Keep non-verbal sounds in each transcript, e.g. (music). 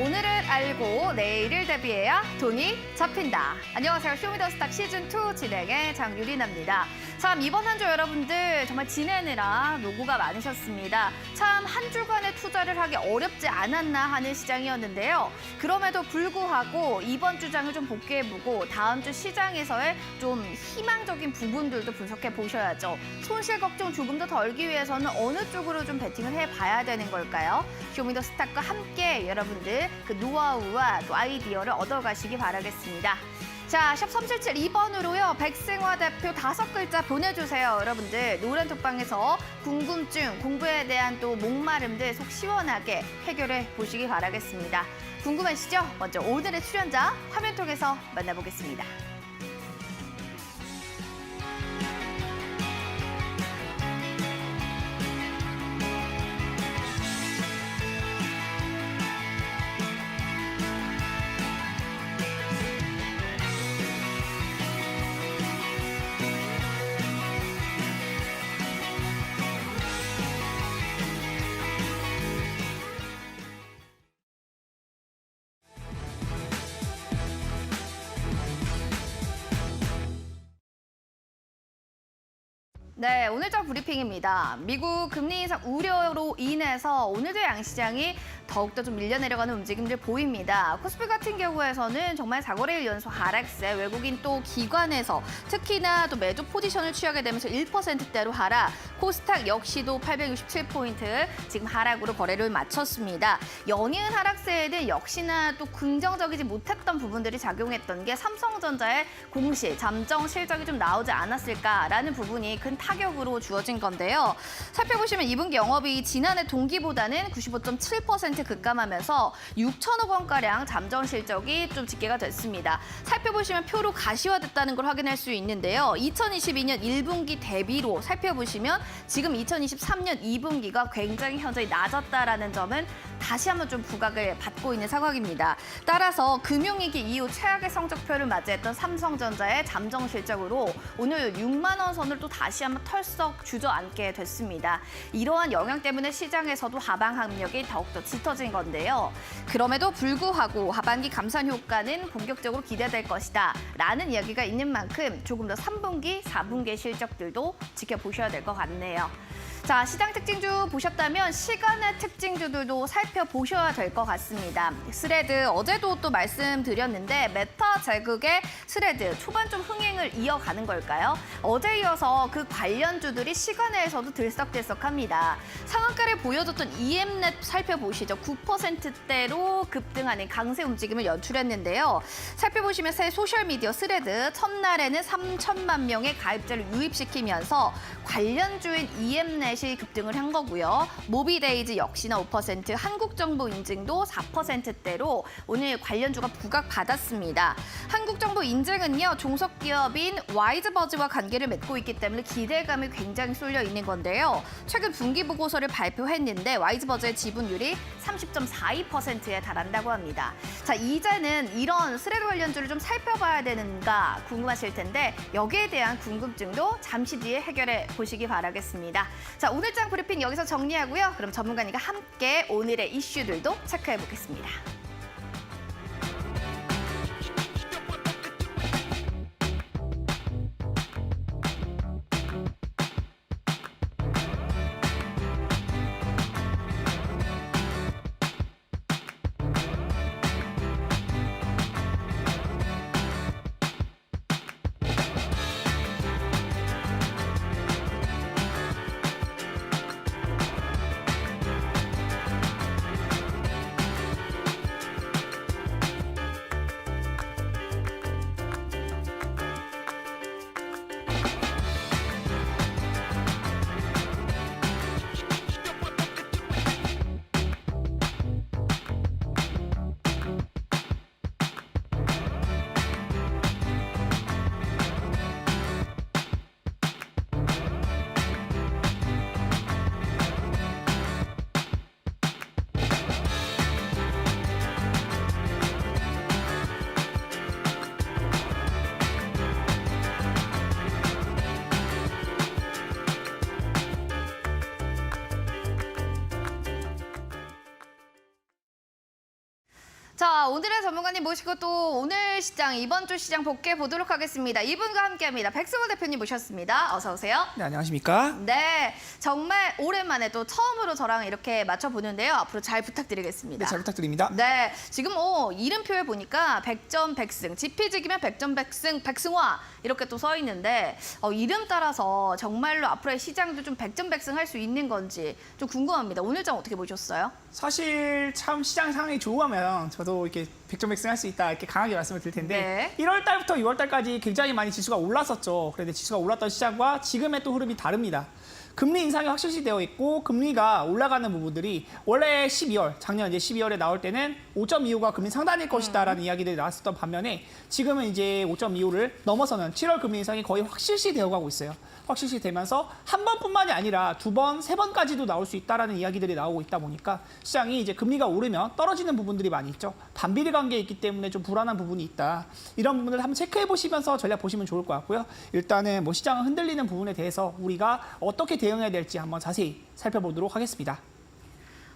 오늘을 알고 내일을 대비해야 돈이 잡힌다. 안녕하세요. 쇼미더스탁 시즌2 진행의 장유리나입니다. 참 이번 한 주 여러분들 정말 지내느라 노고가 많으셨습니다. 참 한 주간의 투자를 하기 어렵지 않았나 하는 시장이었는데요. 그럼에도 불구하고 이번 주장을 좀 복귀해보고 다음 주 시장에서의 좀 희망적인 부분들도 분석해 보셔야죠. 손실 걱정 조금 더 덜기 위해서는 어느 쪽으로 좀 베팅을 해봐야 되는 걸까요? 쇼미더스탁과 함께 여러분들 그 노 하우와 또 아이디어를 얻어가시기 바라겠습니다. 자, 샵 377 2번으로요. 백승화 대표 다섯 글자 보내주세요. 여러분들 노란 톡방에서 궁금증, 공부에 대한 또 목마름들 속 시원하게 해결해 보시기 바라겠습니다. 궁금하시죠? 먼저 오늘의 출연자 화면 통해서 만나보겠습니다. 네, 오늘자 브리핑입니다. 미국 금리 인상 우려로 인해서 오늘도 양시장이 더욱더 좀 밀려 내려가는 움직임들 보입니다. 코스피 같은 경우에서는 정말 4거래일 연속 하락세, 외국인 또 기관에서 특히나 또 매도 포지션을 취하게 되면서 1%대로 하락, 코스닥 역시도 867포인트 지금 하락으로 거래를 마쳤습니다. 연이은 하락세에는 역시나 또 긍정적이지 못했던 부분들이 작용했던 게 삼성전자의 공시, 잠정 실적이 좀 나오지 않았을까라는 부분이 큰 타격 으로 주어진 건데요. 살펴보시면 2분기 영업이 지난해 동기보다는 95.7% 급감하면서 6천억 원가량 잠정 실적이 좀 집계가 됐습니다. 살펴보시면 표로 가시화됐다는 걸 확인할 수 있는데요. 2022년 1분기 대비로 살펴보시면 지금 2023년 2분기가 굉장히 현저히 낮았다라는 점은 다시 한번 좀 부각을 받고 있는 상황입니다. 따라서 금융위기 이후 최악의 성적표를 맞이했던 삼성전자의 잠정 실적으로 오늘 6만 원 선을 또 다시 한번 털썩 주저앉게 됐습니다. 이러한 영향 때문에 시장에서도 하방 압력이 더욱더 짙어진 건데요. 그럼에도 불구하고 하반기 감산 효과는 본격적으로 기대될 것이다. 라는 이야기가 있는 만큼 조금 더 3분기, 4분기 실적들도 지켜보셔야 될 것 같네요. 자, 시장 특징주 보셨다면 시간의 특징주들도 살펴보셔야 될 것 같습니다. 스레드 어제도 또 말씀드렸는데 메타 제국의 스레드 초반 좀 흥행을 이어가는 걸까요? 어제 이어서 그 관련주들이 시간에서도 들썩들썩합니다. 상한가를 보여줬던 EM넷 살펴보시죠. 9%대로 급등하는 강세 움직임을 연출했는데요. 살펴보시면 새 소셜미디어 스레드 첫날에는 3천만 명의 가입자를 유입시키면서 관련주인 EM넷 이 급등을 한 거고요. 모비데이즈 역시나 5%, 한국정보 인증도 4%대로 오늘 관련주가 부각받았습니다. 한국정보 인증은요, 종속기업인 와이즈버즈와 관계를 맺고 있기 때문에 기대감이 굉장히 쏠려 있는 건데요. 최근 분기 보고서를 발표했는데 와이즈버즈의 지분율이 30.42%에 달한다고 합니다. 자, 이제는 이런 스레드 관련주를 좀 살펴봐야 되는가 궁금하실 텐데 여기에 대한 궁금증도 잠시 뒤에 해결해 보시기 바라겠습니다. 자, 오늘 장 브리핑 여기서 정리하고요. 그럼 전문가님과 함께 오늘의 이슈들도 체크해 보겠습니다. 자, 오늘의 전문가님 모시고 또 오늘 시장, 이번 주 시장 복귀해 보도록 하겠습니다. 이분과 함께합니다. 백승호 대표님 모셨습니다. 어서 오세요. 네, 안녕하십니까? 네, 정말 오랜만에 또 처음으로 저랑 이렇게 맞춰보는데요. 앞으로 잘 부탁드리겠습니다. 네, 잘 부탁드립니다. 네, 지금 어, 이름표에 보니까 백점 백승, 지피지기면 백점 백승, 백승화 이렇게 또 써 있는데 어, 이름 따라서 정말로 앞으로의 시장도 좀 백점 백승 할 수 있는 건지 좀 궁금합니다. 오늘 장 어떻게 보셨어요? 사실 참 시장 상황이 좋으면 저도 이렇게 백점백승 할 수 있다 이렇게 강하게 말씀을 드릴 텐데 네. 1월 달부터 6월 달까지 굉장히 많이 지수가 올랐었죠. 그런데 지수가 올랐던 시장과 지금의 또 흐름이 다릅니다. 금리 인상이 확실시 되어 있고 금리가 올라가는 부분들이 원래 12월 작년 이제 12월에 나올 때는 5.25가 금리 상단일 것이다라는 이야기들이 나왔었던 반면에 지금은 이제 5.25를 넘어서는 7월 금리 인상이 거의 확실시 되어 가고 있어요. 확실시 되면서 한 번뿐만이 아니라 두 번, 세 번까지도 나올 수 있다라는 이야기들이 나오고 있다 보니까 시장이 이제 금리가 오르면 떨어지는 부분들이 많이 있죠. 반비례 관계에 있기 때문에 좀 불안한 부분이 있다. 이런 부분을 한번 체크해 보시면서 전략 보시면 좋을 것 같고요. 일단은 뭐 시장을 흔들리는 부분에 대해서 우리가 어떻게 대응해야 될지 한번 자세히 살펴보도록 하겠습니다.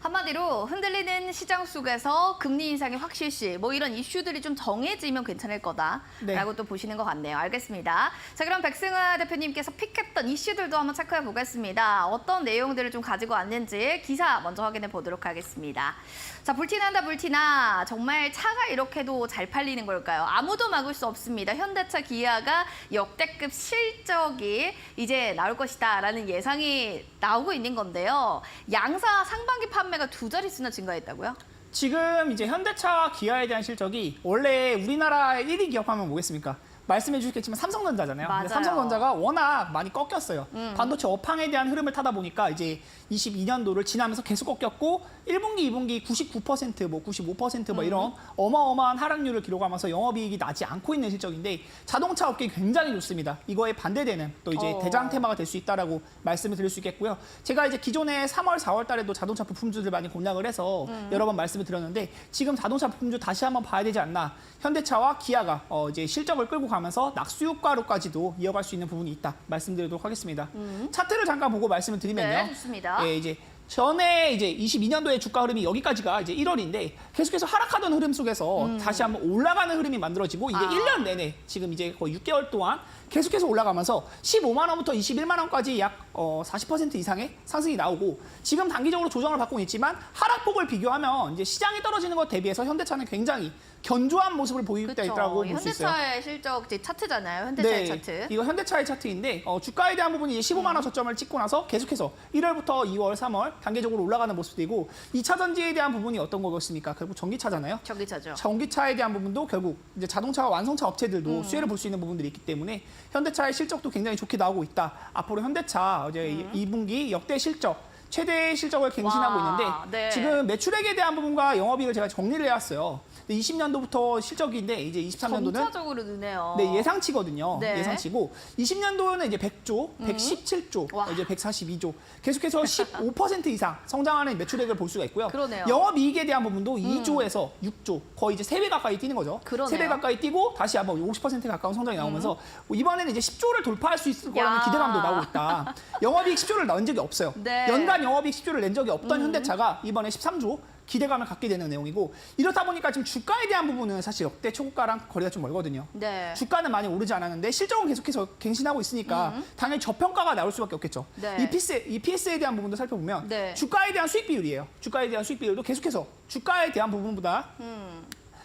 한마디로 흔들리는 시장 속에서 금리 인상이 확실시 뭐 이런 이슈들이 좀 정해지면 괜찮을 거다라고 네. 또 보시는 것 같네요. 알겠습니다. 자 그럼 백승아 대표님께서 픽했던 이슈들도 한번 체크해 보겠습니다. 어떤 내용들을 좀 가지고 왔는지 기사 먼저 확인해 보도록 하겠습니다. 자 불티난다 불티나 정말 차가 이렇게도 잘 팔리는 걸까요? 아무도 막을 수 없습니다. 현대차 기아가 역대급 실적이 이제 나올 것이다라는 예상이 나오고 있는 건데요. 양사 상반기 판 매가 두 자릿수나 증가했다고요? 지금 이제 현대차와 기아에 대한 실적이 원래 우리나라의 1위 기업 하면 뭐겠습니까? 말씀해 주셨겠지만 삼성전자잖아요. 맞아요. 음. 근데 삼성전자가 워낙 많이 꺾였어요. 반도체 업황에 대한 흐름을 타다 보니까 이제 22년도를 지나면서 계속 꺾였고 1분기, 2분기 99%, 뭐 95%뭐 음. 이런 어마어마한 하락률을 기록하면서 영업이익이 나지 않고 있는 실적인데 자동차 업계 굉장히 좋습니다. 이거에 반대되는 또 이제 어. 대장 테마가 될 수 있다라고 말씀을 드릴 수 있겠고요. 제가 이제 기존에 3월, 4월 달에도 자동차 부품주들 많이 공략을 해서 음. 여러 번 말씀을 드렸는데 지금 자동차 부품주 다시 한번 봐야 되지 않나. 현대차와 기아가 어 이제 실적을 끌고 가 면서 낙수 효과로까지도 이어갈 수 있는 부분이 있다. 말씀드리도록 하겠습니다. 차트를 잠깐 보고 말씀을 드리면요. 음. 네, 좋습니다. 예, 이제 전에 이제 22년도의 주가 흐름이 여기까지가 이제 1월인데 계속해서 하락하던 흐름 속에서 다시 한번 올라가는 흐름이 만들어지고 이게 음. 아. 1년 내내 지금 이제 거의 6개월 동안 계속해서 올라가면서 15만 원부터 21만 원까지 약 어, 40% 이상의 상승이 나오고 지금 단기적으로 조정을 받고 있지만 하락폭을 비교하면 이제 시장이 떨어지는 것 대비해서 현대차는 굉장히 견조한 모습을 보이고 그렇죠. 있다고 볼 수 있어요. 현대차의 실적 이제 차트잖아요. 현대차의 차트. 음. 이거 현대차의 차트인데 어, 주가에 대한 부분이 이제 15만 원 저점을 찍고 나서 계속해서 1월부터 2월, 3월 단계적으로 올라가는 모습이고 2차 전지에 대한 부분이 어떤 거겠습니까? 결국 전기차잖아요. 전기차죠. 전기차에 대한 부분도 결국 이제 자동차와 완성차 업체들도 음. 수혜를 볼 수 있는 부분들이 있기 때문에 현대차의 실적도 굉장히 좋게 나오고 있다. 앞으로 현대차 이제 음. 2분기 역대 실적 최대 실적을 갱신하고 와, 있는데 네. 지금 매출액에 대한 부분과 영업이익을 제가 정리를 해왔어요. 20년도부터 실적인데 이제 23년도는 점차적으로 느네요. 네, 예상치거든요. 네. 음. 예상치고 20년도에는 이제 100조, 117조, 와. 이제 142조. 계속해서 15% 이상 성장하는 매출액을 볼 수가 있고요. 그러네요. 음. 영업 이익에 대한 부분도 2조에서 6조, 거의 이제 3배 가까이 뛰는 거죠. 그러네요. 음. 3배 가까이 뛰고 다시 한번 50% 가까운 성장이 나오면서 이번에는 이제 10조를 돌파할 수 있을 거라는 야. 기대감도 나오고 있다. 영업이익 10조를 낸 적이 없어요. 네. 연간 영업이익 10조를 낸 적이 없던 현대차가 이번에 13조 기대감을 갖게 되는 내용이고 이렇다 보니까 지금 주가에 대한 부분은 사실 역대 초고가랑 거리가 좀 멀거든요. 네. 주가는 많이 오르지 않았는데 실적은 계속해서 갱신하고 있으니까 당연히 저평가가 나올 수밖에 없겠죠. 음. 네. EPS, EPS에 대한 부분도 살펴보면 네. 주가에 대한 수익 비율이에요. 주가에 대한 수익 비율도 계속해서 주가에 대한 부분보다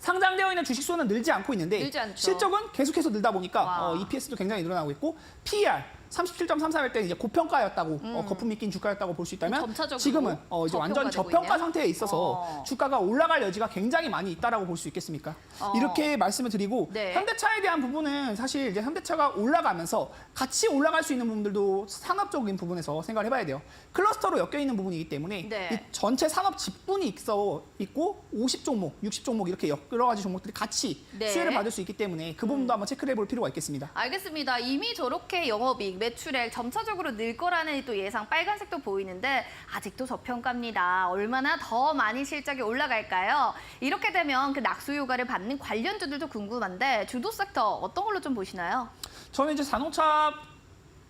상장되어 있는 주식 수는 늘지 않고 있는데 음. 늘지. 실적은 계속해서 늘다 보니까 와. 어, EPS도 굉장히 늘어나고 있고 PER 37.33일 때는 이제 고평가였다고 음. 어, 거품 믿긴 주가였다고 볼 수 있다면 점차적으로 지금은 어, 이제 완전 저평가되고 저평가 있네요. 상태에 있어서 어. 주가가 올라갈 여지가 굉장히 많이 있다라고 볼 수 있겠습니까? 어. 이렇게 말씀을 드리고 네. 현대차에 대한 부분은 사실 이제 현대차가 올라가면서 같이 올라갈 수 있는 부분들도 산업적인 부분에서 생각을 해봐야 돼요. 클러스터로 엮여 있는 부분이기 때문에 네. 이 전체 산업 직분이 있어 있고 50종목, 60종목 이렇게 여러 가지 종목들이 같이 네. 음. 수혜를 받을 수 있기 때문에 그 부분도 한번 체크를 해볼 필요가 있겠습니다. 알겠습니다. 이미 저렇게 영업이익, 매출액 점차적으로 늘 거라는 또 예상 빨간색도 보이는데 아직도 저평가입니다. 얼마나 더 많이 실적이 올라갈까요? 이렇게 되면 그 낙수 효과를 받는 관련주들도 궁금한데 주도 섹터 어떤 걸로 좀 보시나요? 저는 이제 자동차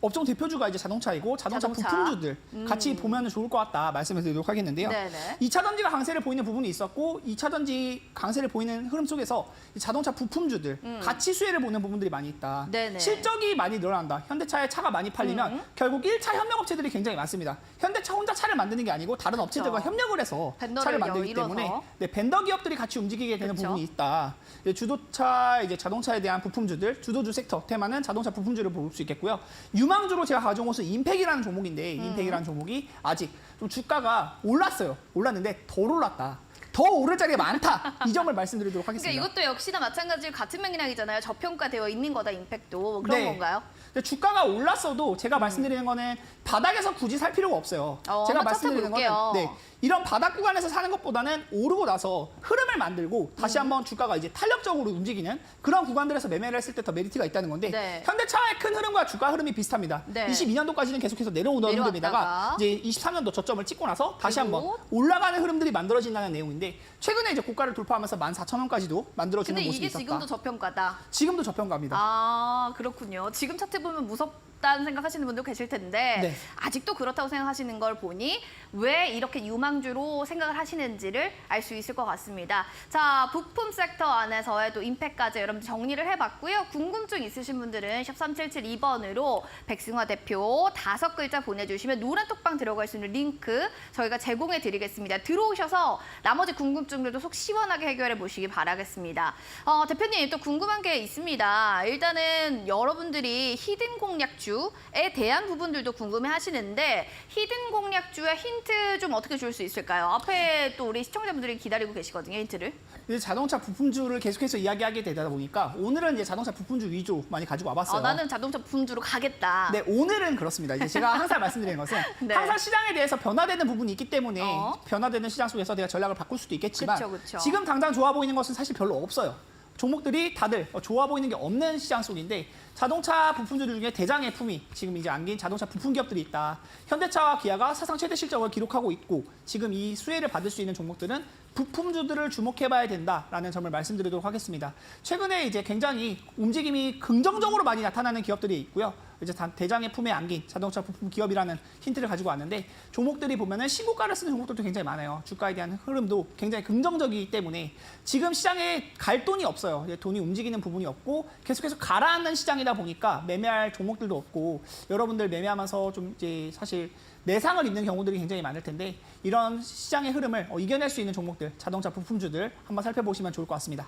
업종 대표주가 이제 자동차이고 자동차, 자동차. 부품주들 같이 보면 좋을 것 같다 말씀을 드리도록 하겠는데요. 네네. 2차 전지가 강세를 보이는 부분이 있었고 2차 전지 강세를 보이는 흐름 속에서 이 자동차 부품주들 같이 수혜를 보는 부분들이 많이 있다. 음. 네네. 실적이 많이 늘어난다. 현대차의 차가 많이 팔리면 음. 결국 1차 협력업체들이 굉장히 많습니다. 현대차 혼자 차를 만드는 게 아니고 다른 업체들과 그렇죠. 협력을 해서 차를 만들기 이뤄서. 때문에 네, 벤더 기업들이 같이 움직이게 되는 그렇죠. 부분이 있다. 이제 주도차, 이제 자동차에 대한 부품주들, 주도주 섹터 테마는 자동차 부품주를 볼 수 있겠고요. 유망 주로 제가 가져온 것은 임팩이라는 종목인데 음. 임팩이라는 종목이 아직 좀 주가가 올랐어요. 올랐는데 덜 올랐다. 더 오를 자리가 많다. 이 점을 (laughs) 말씀드리도록 그러니까 하겠습니다. 이것도 역시나 마찬가지로 같은 맥락이잖아요. 저평가되어 있는 거다 임팩도 그런 네. 건가요? 근데 주가가 올랐어도 제가 말씀드리는 거는 바닥에서 굳이 살 필요가 없어요. 어, 제가 한번 말씀드리는 거는 찾아볼게요. 네, 이런 바닥 구간에서 사는 것보다는 오르고 나서 흐름을 만들고 음. 다시 한번 주가가 이제 탄력적으로 움직이는 그런 구간들에서 매매를 했을 때 더 메리트가 있다는 건데 네. 현대차의 큰 흐름과 주가 흐름이 비슷합니다. 네. 22년도까지는 계속해서 내려오던 내려왔다가. 흐름이다가 이제 23년도 저점을 찍고 나서 다시 그리고 한번 올라가는 흐름들이 만들어진다는 내용인데 최근에 이제 고가를 돌파하면서 14,000원까지도 만들어주는 근데 모습이 이게 있었다. 지금도 저평가다. 지금도 저평가입니다. 아 그렇군요. 지금 차트 보면 무섭 다는 생각하시는 분도 계실 텐데 네. 아직도 그렇다고 생각하시는 걸 보니 왜 이렇게 유망주로 생각을 하시는지를 알 수 있을 것 같습니다. 자 부품 섹터 안에서의 또 임팩까지 여러분 정리를 해봤고요. 궁금증 있으신 분들은 샵 3772번으로 백승화 대표 다섯 글자 보내주시면 노란 톡방 들어갈 수 있는 링크 저희가 제공해 드리겠습니다. 들어오셔서 나머지 궁금증들도 속 시원하게 해결해 보시기 바라겠습니다. 어, 대표님 또 궁금한 게 있습니다. 일단은 여러분들이 히든 공략주 에 대한 부분들도 궁금해 하시는데 히든 공략주의 힌트 좀 어떻게 줄 수 있을까요? 앞에 또 우리 시청자분들이 기다리고 계시거든요, 힌트를. 이제 자동차 부품주를 계속해서 이야기하게 되다 보니까 오늘은 이제 자동차 부품주 위주 많이 가지고 와봤어요. 어, 나는 자동차 부품주로 가겠다. 네, 오늘은 그렇습니다. 이제 제가 항상 말씀드리는 것은 (laughs) 네. 항상 시장에 대해서 변화되는 부분이 있기 때문에 어. 변화되는 시장 속에서 내가 전략을 바꿀 수도 있겠지만 그쵸, 그쵸. 지금 당장 좋아 보이는 것은 사실 별로 없어요. 종목들이 다들 어, 좋아 보이는 게 없는 시장 속인데 자동차 부품주들 중에 대장의 품이 지금 이제 안긴 자동차 부품 기업들이 있다. 현대차와 기아가 사상 최대 실적을 기록하고 있고 지금 이 수혜를 받을 수 있는 종목들은 부품주들을 주목해봐야 된다라는 점을 말씀드리도록 하겠습니다. 최근에 이제 굉장히 움직임이 긍정적으로 많이 나타나는 기업들이 있고요. 이제 다- 대장의 품에 안긴 자동차 부품 기업이라는 힌트를 가지고 왔는데 종목들이 보면은 신고가를 쓰는 종목들도 굉장히 많아요. 주가에 대한 흐름도 굉장히 긍정적이기 때문에 지금 시장에 갈 돈이 없어요. 돈이 움직이는 부분이 없고 계속해서 가라앉는 시장 이다 보니까 매매할 종목들도 없고 여러분들 매매하면서 좀 이제 사실 내상을 입는 경우들이 굉장히 많을 텐데 이런 시장의 흐름을 어, 이겨낼 수 있는 종목들, 자동차 부품주들 한번 살펴보시면 좋을 것 같습니다.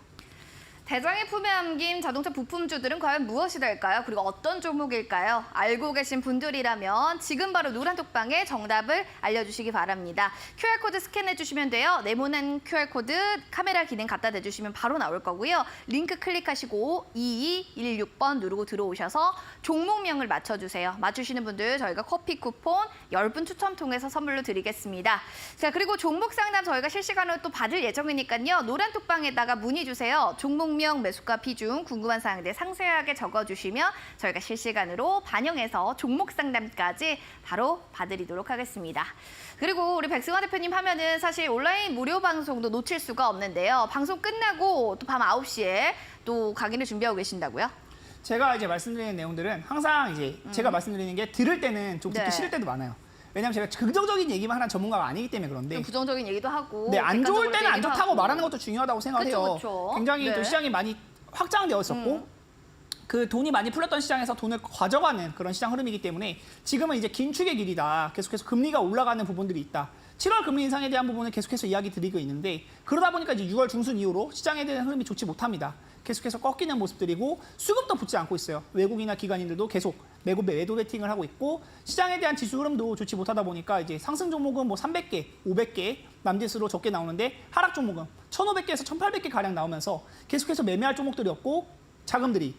대장의 품에 안긴 자동차 부품주들은 과연 무엇이 될까요? 그리고 어떤 종목일까요? 알고 계신 분들이라면 지금 바로 노란 톡방에 정답을 알려주시기 바랍니다. QR코드 스캔해 주시면 돼요. 네모난 QR코드 카메라 기능 갖다 대주시면 바로 나올 거고요. 링크 클릭하시고 2216번 누르고 들어오셔서 종목명을 맞춰주세요. 맞추시는 분들 저희가 커피 쿠폰 10분 추첨 통해서 선물로 드리겠습니다. 자 그리고 종목 상담 저희가 실시간으로 또 받을 예정이니까요. 노란 톡방에다가 문의 주세요. 종목 명, 매수가, 비중, 궁금한 사항들 상세하게 적어주시면 저희가 실시간으로 반영해서 종목 상담까지 바로 봐드리도록 하겠습니다. 그리고 우리 백승화 대표님 하면은 사실 온라인 무료 방송도 놓칠 수가 없는데요. 방송 끝나고 또 밤 9시에 또 강의를 준비하고 계신다고요? 제가 이제 말씀드리는 내용들은 항상 이제 제가 말씀드리는 게 들을 때는 좀 듣기 네. 싫을 때도 많아요. 왜냐하면 제가 긍정적인 얘기만 하는 전문가가 아니기 때문에 그런데 좀 부정적인 얘기도 하고 네, 안 좋을 때는 안 좋다고. 말하는 것도 중요하다고 생각을 그쵸. 그쵸. 굉장히 네. 음. 또 시장이 많이 확장되어 있었고 그 돈이 많이 풀렸던 시장에서 돈을 가져가는 그런 시장 흐름이기 때문에 지금은 이제 긴축의 길이다. 계속해서 금리가 올라가는 부분들이 있다. 7월 금리 인상에 대한 부분은 계속해서 이야기 드리고 있는데 그러다 보니까 이제 6월 중순 이후로 시장에 대한 흐름이 좋지 못합니다. 계속해서 꺾이는 모습들이고 수급도 붙지 않고 있어요. 외국이나 기관인들도 계속 매도 매도 베팅을 하고 있고 시장에 대한 지수 흐름도 좋지 못하다 보니까 이제 상승 종목은 뭐 300개, 500개 남짓으로 적게 나오는데 하락 종목은 1,500개에서 1,800개 가량 나오면서 계속해서 매매할 종목들이 없고 자금들이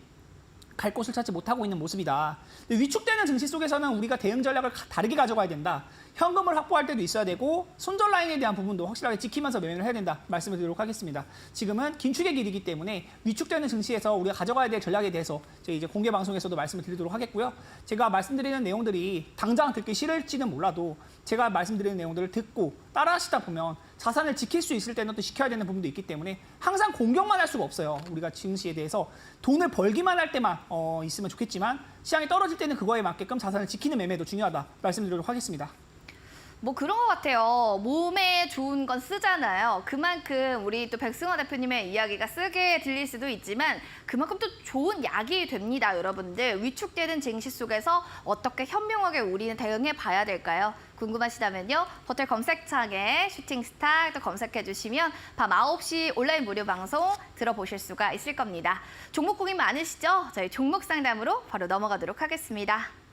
갈 곳을 찾지 못하고 있는 모습이다. 위축되는 증시 속에서는 우리가 대응 전략을 가- 다르게 가져가야 된다. 현금을 확보할 때도 있어야 되고 손절 라인에 대한 부분도 확실하게 지키면서 매매를 해야 된다. 말씀을 드리도록 하겠습니다. 지금은 긴축의 길이기 때문에 위축되는 증시에서 우리가 가져가야 될 전략에 대해서 저희 이제 공개 방송에서도 말씀을 드리도록 하겠고요. 제가 말씀드리는 내용들이 당장 듣기 싫을지는 몰라도 제가 말씀드리는 내용들을 듣고 따라 하시다 보면 자산을 지킬 수 있을 때는 또 지켜야 되는 부분도 있기 때문에 항상 공격만 할 수가 없어요. 우리가 증시에 대해서 돈을 벌기만 할 때만 어, 있으면 좋겠지만 시장이 떨어질 때는 그거에 맞게끔 자산을 지키는 매매도 중요하다 말씀드리도록 하겠습니다. 뭐 그런 것 같아요. 몸에 좋은 건 쓰잖아요. 그만큼 우리 또 백승화 대표님의 이야기가 쓰게 들릴 수도 있지만 그만큼 또 좋은 약이 됩니다, 여러분들. 위축되는 증시 속에서 어떻게 현명하게 우리는 대응해 봐야 될까요? 궁금하시다면요. 호텔 검색창에 슈팅스타 또 검색해 주시면 밤 9시 온라인 무료 방송 들어보실 수가 있을 겁니다. 종목 고민 많으시죠? 저희 종목 상담으로 바로 넘어가도록 하겠습니다.